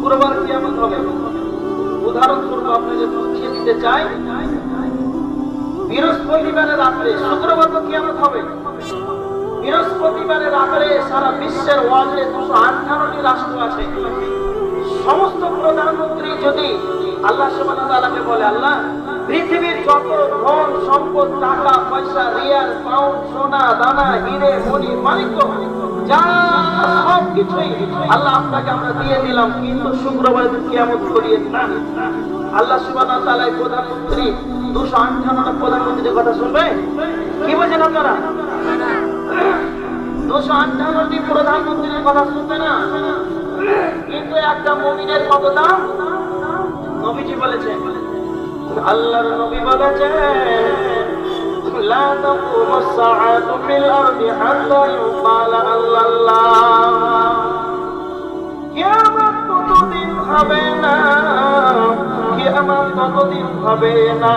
শুক্রবার কিয়ামত হবে। উদাহরণস্বরূপ আপনাকে বুঝিয়ে দিতে চাই, বৃহস্পতিবারের রাত্রে শুক্রবার তো কিয়ামত হবে। বৃহস্পতিবারের রাত্রে সারা বিশ্বের ওয়ার্ল্ডে দুশো আঠারোটি রাষ্ট্র আছে। সমস্ত প্রধানমন্ত্রী যদি আল্লাহ সুবাহ বলে, আল্লাহ পৃথিবীর যত ধন সম্পদ, টাকা, পয়সা রিয়াল পাউন্ড, সোনা, দানা, হিরে, মণি শুনবে? কি দুশো আঠান্নটি প্রধানমন্ত্রীর কথা শুনবে না? কিন্তু একটা মুমিনের কত দাম? নবীজি বলেছেন আল্লাহর নবী বলেছেন না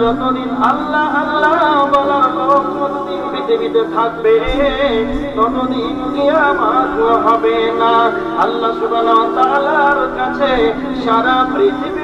যতদিন আল্লাহ আল্লাহ কতদিন পৃথিবীতে থাকবে, ততদিন কিয়ামত হবে না। আল্লাহ সুবহানাহু তালার কাছে সারা পৃথিবী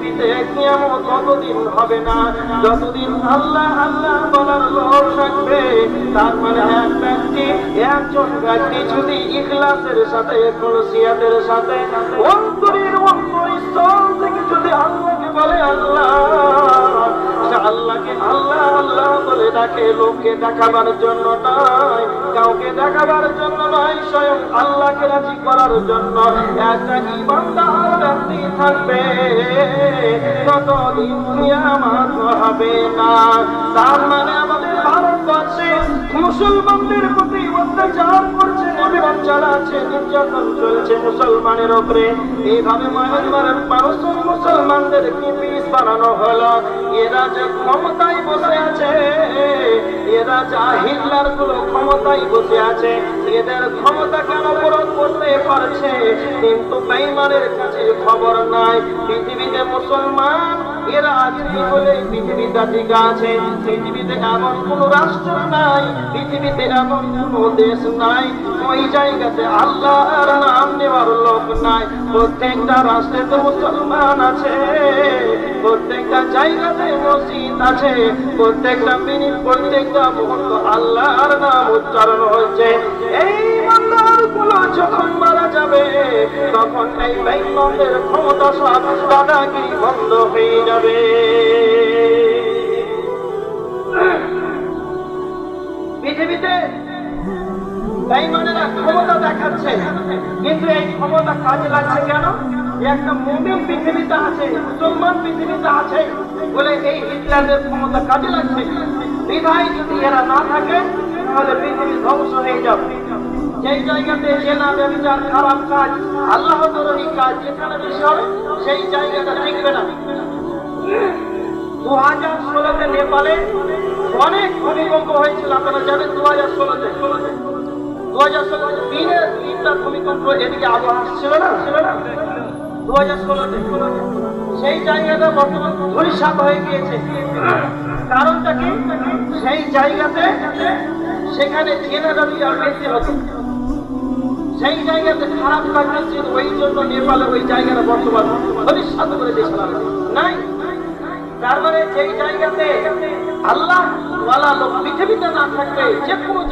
যতদিন আল্লাহ আল্লাহ বলার লোক থাকবে তার মানে এক ব্যক্তি, একজন ব্যক্তি যদি ইখলাসের সাথে খুলসিয়াতের সাথে, অন্তরের অন্তরস্থল থেকে যদি আল্লাহকে বলে, আল্লাহ আল্লাহ আল্লাহ বলে ডাকে, লোককে দেখাবার জন্য নয়। কাউকে দেখাবার জন্য নয়, স্বয়ং আল্লাহকে রাজি করার জন্য। একটা ইমানদার ব্যক্তি থাকবে ততদিন হবে না। তার মানে আমাদের ভারতবর্ষে মুসলমানদের প্রতি অত্যাচার চালাচ্ছে নির্যাতন চলছে মুসলমানের ওপরে এইভাবে মায়ানমারের মানুষ মুসলমানদের কি পিস বানানো হলো। এরা যে ক্ষমতায় বসে আছে এদের ক্ষমতা কেন খবর নাই। এরা আজকে আছে। পৃথিবীতে কোন রাষ্ট্র নাই, পৃথিবীতে কোন দেশ নাই। আল্লাহর নাম নেওয়ার লোক নাই। প্রত্যেকটা রাষ্ট্রে তো মুসলমান আছে। প্রত্যেকটা জায়গাতে মসজিদ আছে, প্রত্যেকটা মিনিট প্রত্যেকটা মুহূর্ত আল্লাহর নাম উচ্চারণ হচ্ছে এই গুলো যখন মারা যাবে, তখন এই বেইমানদের ক্ষমতা সব দাদাগিরি বন্ধ হয়ে যাবে। পৃথিবীতে বেঈমানেরা ক্ষমতা দেখাচ্ছে। কিন্তু এই ক্ষমতা কাজে লাগছে কেন? একটা মুমিন পৃথিবীতে আছে, মুসলমান পৃথিবীতে আছে বলে এই হিটলারদের ক্ষমতা কাজে লাগছে। বিধায় যদি এরা না থাকে, তাহলে পৃথিবী ধ্বংস হয়ে যাবে। যেই জায়গাতে জেনা ব্যবচার, খারাপ কাজ, আল্লাহ তরণী কাজ যেখানে বেশি হবে, সেই জায়গাটা টিকবে না। দু হাজার ষোলোতে নেপালে অনেক ভূমিকম্প হয়েছিল, আপনারা জানেন দু হাজার ষোলোতে। ছিল ছিল সেই সেই জায়গাতে সেই খারাপ কাজ হচ্ছে ওই জন্য নেপালের ওই জায়গাটা বর্তমান ভবিষ্যৎ করে দিয়েছিলাম নাই। তার মানে যেই জায়গাতে আল্লাহ পৃথিবীতে না থাকবে যে কোনো